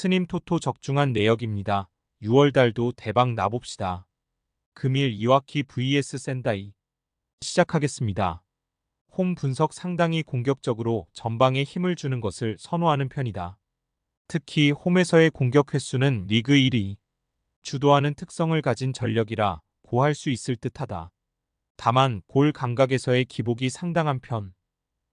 스님 토토 적중한 내역입니다. 6월달도 대박 나봅시다. 금일 이와키 vs 센다이 시작하겠습니다. 홈 분석 상당히 공격적으로 전방에 힘을 주는 것을 선호하는 편이다. 특히 홈에서의 공격 횟수는 리그 1위. 주도하는 특성을 가진 전력이라 고할 수 있을 듯하다. 다만 골 감각에서의 기복이 상당한 편.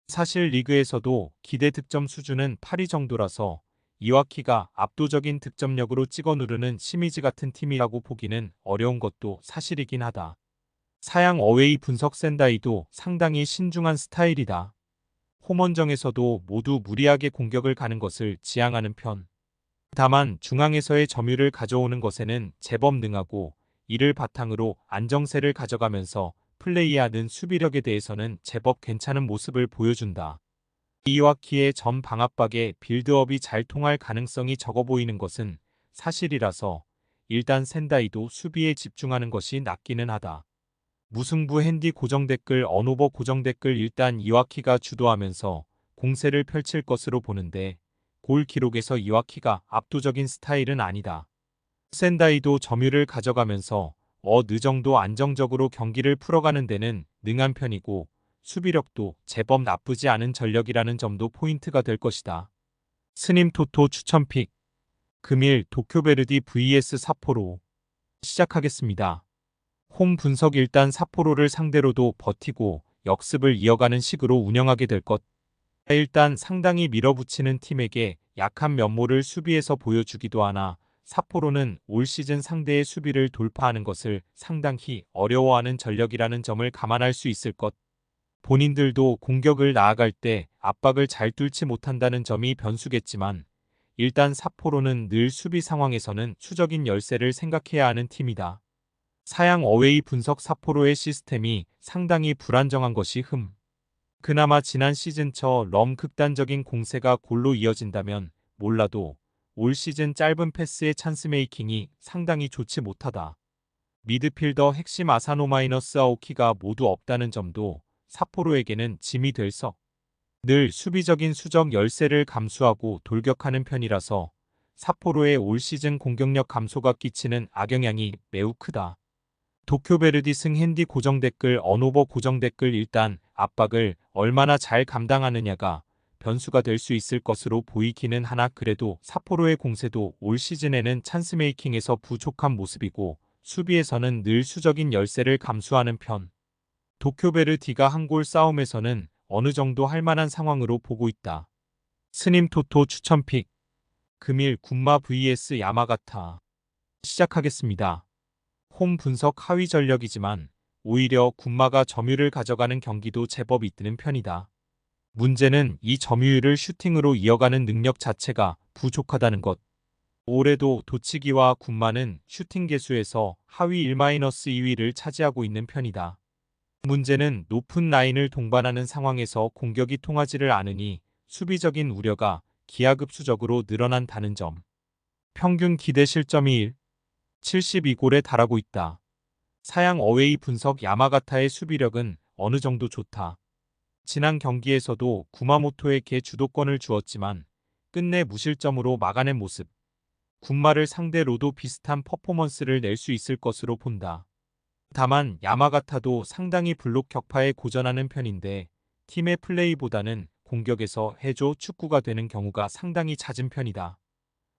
사실 리그에서도 기대 득점 수준은 8위 정도라서 이와키가 압도적인 득점력으로 찍어 누르는 시미즈 같은 팀이라고 보기는 어려운 것도 사실이긴 하다. 사양 어웨이 분석 센다이도 상당히 신중한 스타일이다. 홈원정에서도 모두 무리하게 공격을 가는 것을 지향하는 편. 다만 중앙에서의 점유를 가져오는 것에는 제법 능하고 이를 바탕으로 안정세를 가져가면서 플레이하는 수비력에 대해서는 제법 괜찮은 모습을 보여준다. 이와키의 전 방압박에 빌드업이 잘 통할 가능성이 적어 보이는 것은 사실이라서 일단 센다이도 수비에 집중하는 것이 낫기는 하다. 무승부 핸디 고정 댓글 언오버 고정 댓글 일단 이와키가 주도하면서 공세를 펼칠 것으로 보는데 골 기록에서 이와키가 압도적인 스타일은 아니다. 센다이도 점유를 가져가면서 어느 정도 안정적으로 경기를 풀어가는 데는 능한 편이고 수비력도 제법 나쁘지 않은 전력이라는 점도 포인트가 될 것이다. 스님 토토 추천픽 금일 도쿄베르디 vs 사포로 시작하겠습니다. 홈 분석 일단 사포로를 상대로도 버티고 역습을 이어가는 식으로 운영하게 될 것. 일단 상당히 밀어붙이는 팀에게 약한 면모를 수비에서 보여주기도 하나 사포로는 올 시즌 상대의 수비를 돌파하는 것을 상당히 어려워하는 전력이라는 점을 감안할 수 있을 것. 본인들도 공격을 나아갈 때 압박을 잘 뚫지 못한다는 점이 변수겠지만 일단 사포로는 늘 수비 상황에서는 수적인 열세를 생각해야 하는 팀이다. 사양 어웨이 분석 사포로의 시스템이 상당히 불안정한 것이 흠. 그나마 지난 시즌처 럼 극단적인 공세가 골로 이어진다면 몰라도 올 시즌 짧은 패스의 찬스 메이킹이 상당히 좋지 못하다. 미드필더 핵심 아사노 마이너스 아오키가 모두 없다는 점도 사포로에게는 짐이 될서 늘 수비적인 수적 열세를 감수하고 돌격하는 편이라서 사포로의 올 시즌 공격력 감소가 끼치는 악영향이 매우 크다. 도쿄베르디 승 핸디 고정 댓글 언오버 고정 댓글 일단 압박을 얼마나 잘 감당하느냐가 변수가 될 수 있을 것으로 보이기는 하나 그래도 사포로의 공세도 올 시즌에는 찬스 메이킹에서 부족한 모습이고 수비에서는 늘 수적인 열세를 감수하는 편. 도쿄베르디가 한 골 싸움에서는 어느 정도 할 만한 상황으로 보고 있다. 스님 토토 추천픽 금일 군마 vs 야마가타 시작하겠습니다. 홈 분석 하위 전력이지만 오히려 군마가 점유를 가져가는 경기도 제법 있는 편이다. 문제는 이 점유율을 슈팅으로 이어가는 능력 자체가 부족하다는 것. 올해도 도치기와 군마는 슈팅 개수에서 하위 1-2위를 차지하고 있는 편이다. 문제는 높은 라인을 동반하는 상황에서 공격이 통하지를 않으니 수비적인 우려가 기하급수적으로 늘어난다는 점. 평균 기대 실점이 1, 72골에 달하고 있다. 사양 어웨이 분석 야마가타의 수비력은 어느 정도 좋다. 지난 경기에서도 구마모토에게 주도권을 주었지만 끝내 무실점으로 막아낸 모습. 군마를 상대로도 비슷한 퍼포먼스를 낼 수 있을 것으로 본다. 다만 야마가타도 상당히 블록 격파에 고전하는 편인데 팀의 플레이보다는 공격에서 해조 축구가 되는 경우가 상당히 잦은 편이다.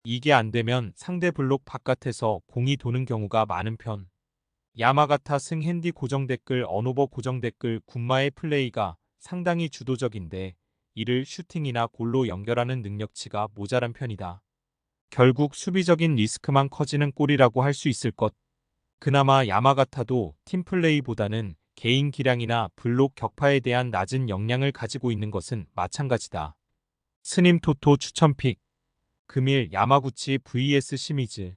이게 안 되면 상대 블록 바깥에서 공이 도는 경우가 많은 편. 야마가타 승 핸디 고정 댓글 언오버 고정 댓글 군마의 플레이가 상당히 주도적인데 이를 슈팅이나 골로 연결하는 능력치가 모자란 편이다. 결국 수비적인 리스크만 커지는 골이라고 할 수 있을 것. 그나마 야마가타도 팀플레이보다는 개인 기량이나 블록 격파에 대한 낮은 역량을 가지고 있는 것은 마찬가지다. 스님 토토 추천픽 금일 야마구치 vs 시미즈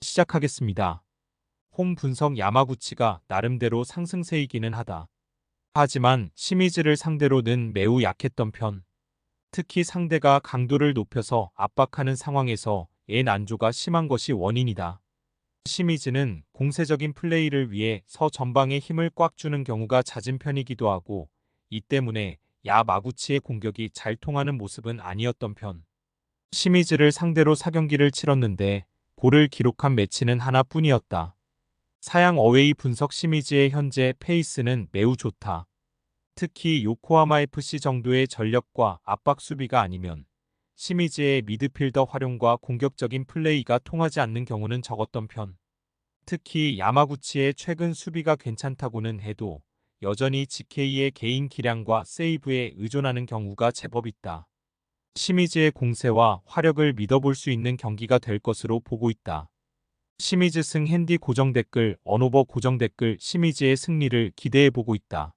시작하겠습니다. 홈 분석 야마구치가 나름대로 상승세이기는 하다. 하지만 시미즈를 상대로는 매우 약했던 편. 특히 상대가 강도를 높여서 압박하는 상황에서 애 난조가 심한 것이 원인이다. 시미즈는 공세적인 플레이를 위해 서 전방에 힘을 꽉 주는 경우가 잦은 편이기도 하고 이 때문에 야 마구치의 공격이 잘 통하는 모습은 아니었던 편. 시미즈를 상대로 4경기를 치렀는데 골을 기록한 매치는 하나뿐이었다. 사양 어웨이 분석 시미즈의 현재 페이스는 매우 좋다. 특히 요코하마 FC 정도의 전력과 압박 수비가 아니면 시미즈의 미드필더 활용과 공격적인 플레이가 통하지 않는 경우는 적었던 편. 특히 야마구치의 최근 수비가 괜찮다고는 해도 여전히 GK의 개인 기량과 세이브에 의존하는 경우가 제법 있다. 시미즈의 공세와 화력을 믿어볼 수 있는 경기가 될 것으로 보고 있다. 시미즈 승 핸디 고정 댓글, 언오버 고정 댓글, 시미즈의 승리를 기대해 보고 있다.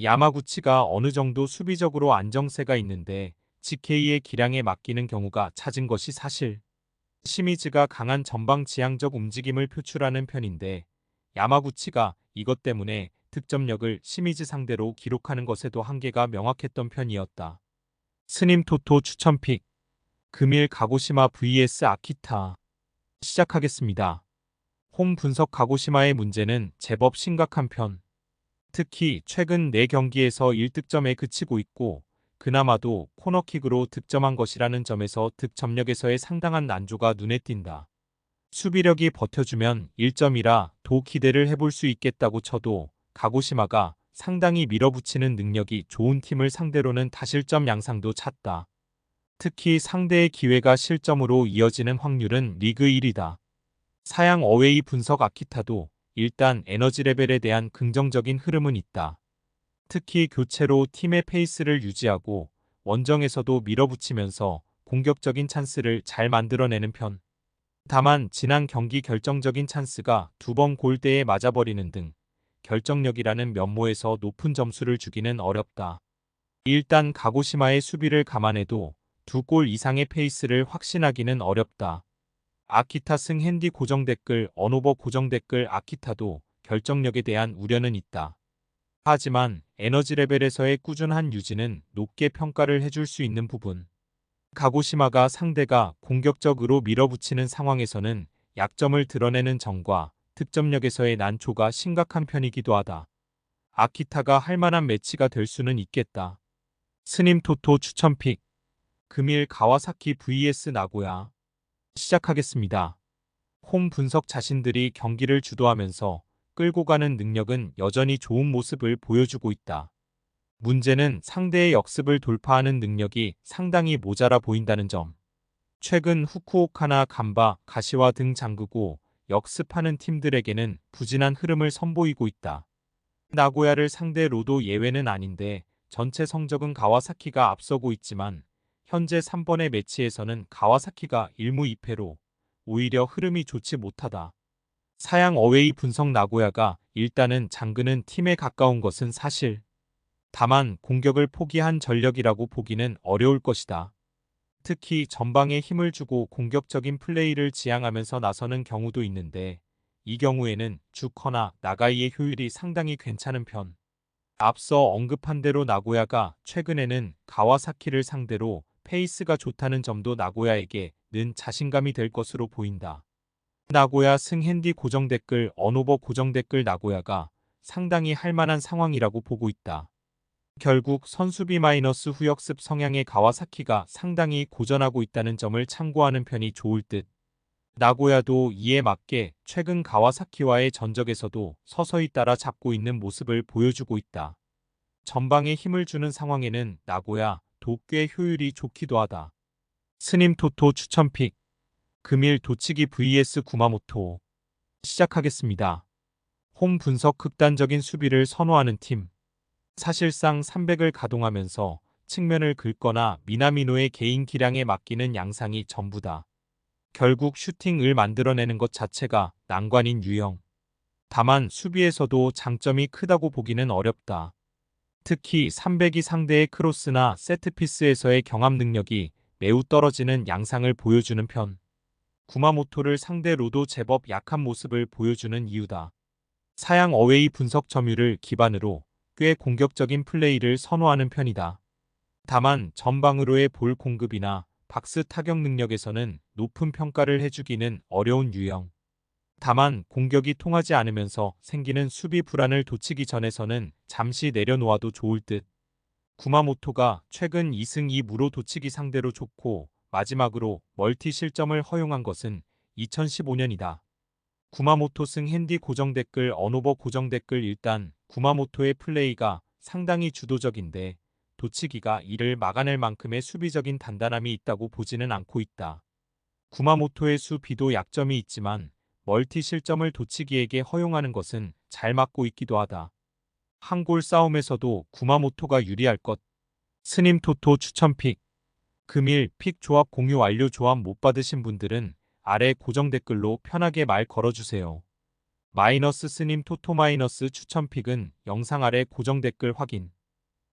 야마구치가 어느 정도 수비적으로 안정세가 있는데 GK의 기량에 맡기는 경우가 잦은 것이 사실. 시미즈가 강한 전방 지향적 움직임을 표출하는 편인데 야마구치가 이것 때문에 득점력을 시미즈 상대로 기록하는 것에도 한계가 명확했던 편이었다. 스님 토토 추천픽 금일 가고시마 vs 아키타 시작하겠습니다. 홈 분석 가고시마의 문제는 제법 심각한 편. 특히 최근 4경기에서 1득점에 그치고 있고 그나마도 코너킥으로 득점한 것이라는 점에서 득점력에서의 상당한 난조가 눈에 띈다. 수비력이 버텨주면 1점이라 도 기대를 해볼 수 있겠다고 쳐도 가고시마가 상당히 밀어붙이는 능력이 좋은 팀을 상대로는 다실점 양상도 찼다. 특히 상대의 기회가 실점으로 이어지는 확률은 리그 1위다. 사양 어웨이 분석 아키타도 일단 에너지 레벨에 대한 긍정적인 흐름은 있다. 특히 교체로 팀의 페이스를 유지하고 원정에서도 밀어붙이면서 공격적인 찬스를 잘 만들어내는 편. 다만 지난 경기 결정적인 찬스가 두 번 골대에 맞아버리는 등 결정력이라는 면모에서 높은 점수를 주기는 어렵다. 일단 가고시마의 수비를 감안해도 두 골 이상의 페이스를 확신하기는 어렵다. 아키타 승 핸디 고정 댓글 언오버 고정 댓글 아키타도 결정력에 대한 우려는 있다. 하지만 에너지 레벨에서의 꾸준한 유지는 높게 평가를 해줄 수 있는 부분. 가고시마가 상대가 공격적으로 밀어붙이는 상황에서는 약점을 드러내는 점과 득점력에서의 난초가 심각한 편이기도 하다. 아키타가 할 만한 매치가 될 수는 있겠다. 스님 토토 추천픽 금일 가와사키 vs 나고야 시작하겠습니다. 홈 분석 자신들이 경기를 주도하면서 끌고 가는 능력은 여전히 좋은 모습을 보여주고 있다. 문제는 상대의 역습을 돌파하는 능력이 상당히 모자라 보인다는 점. 최근 후쿠오카나 간바, 가시와 등 잠그고 역습하는 팀들에게는 부진한 흐름을 선보이고 있다. 나고야를 상대 로도 예외는 아닌데 전체 성적은 가와사키가 앞서고 있지만 현재 3번의 매치에서는 가와사키가 1무 2패로 오히려 흐름이 좋지 못하다. 사양 어웨이 분석 나고야가 일단은 장근은 팀에 가까운 것은 사실. 다만 공격을 포기한 전력이라고 보기는 어려울 것이다. 특히 전방에 힘을 주고 공격적인 플레이를 지향하면서 나서는 경우도 있는데 이 경우에는 주커나 나가이의 효율이 상당히 괜찮은 편. 앞서 언급한 대로 나고야가 최근에는 가와사키를 상대로 페이스가 좋다는 점도 나고야에게 는 자신감이 될 것으로 보인다. 나고야 승핸디 고정 댓글 언오버 고정 댓글 나고야가 상당히 할 만한 상황이라고 보고 있다. 결국 선수비 마이너스 후역습 성향의 가와사키가 상당히 고전하고 있다는 점을 참고하는 편이 좋을 듯. 나고야도 이에 맞게 최근 가와사키와의 전적에서도 서서히 따라 잡고 있는 모습을 보여주고 있다. 전방에 힘을 주는 상황에는 나고야, 도꽤 효율이 좋기도 하다. 스님 토토 추천픽 금일 도치기 vs 구마모토 시작하겠습니다. 홈 분석 극단적인 수비를 선호하는 팀 사실상 300을 가동하면서 측면을 긁거나 미나미노의 개인 기량에 맡기는 양상이 전부다. 결국 슈팅을 만들어내는 것 자체가 난관인 유형. 다만 수비에서도 장점이 크다고 보기는 어렵다. 특히 300이 상대의 크로스나 세트피스에서의 경합 능력이 매우 떨어지는 양상을 보여주는 편. 구마모토를 상대로도 제법 약한 모습을 보여주는 이유다. 사양 어웨이 분석 점유를 기반으로 꽤 공격적인 플레이를 선호하는 편이다. 다만 전방으로의 볼 공급이나 박스 타격 능력에서는 높은 평가를 해주기는 어려운 유형. 다만 공격이 통하지 않으면서 생기는 수비 불안을 도치기 전에서는 잠시 내려놓아도 좋을 듯. 구마모토가 최근 2승 2무로 도치기 상대로 좋고 마지막으로 멀티 실점을 허용한 것은 2015년이다. 구마모토 승 핸디 고정 댓글 언오버 고정 댓글 일단 구마모토의 플레이가 상당히 주도적인데 도치기가 이를 막아낼 만큼의 수비적인 단단함이 있다고 보지는 않고 있다. 구마모토의 수비도 약점이 있지만 멀티 실점을 도치기에게 허용하는 것은 잘 맞고 있기도 하다. 한 골 싸움에서도 구마모토가 유리할 것. 스님 토토 추천 픽. 금일 픽 조합 공유 완료 조합 못 받으신 분들은 아래 고정 댓글로 편하게 말 걸어주세요. 마이너스 스님 토토 마이너스 추천 픽은 영상 아래 고정 댓글 확인.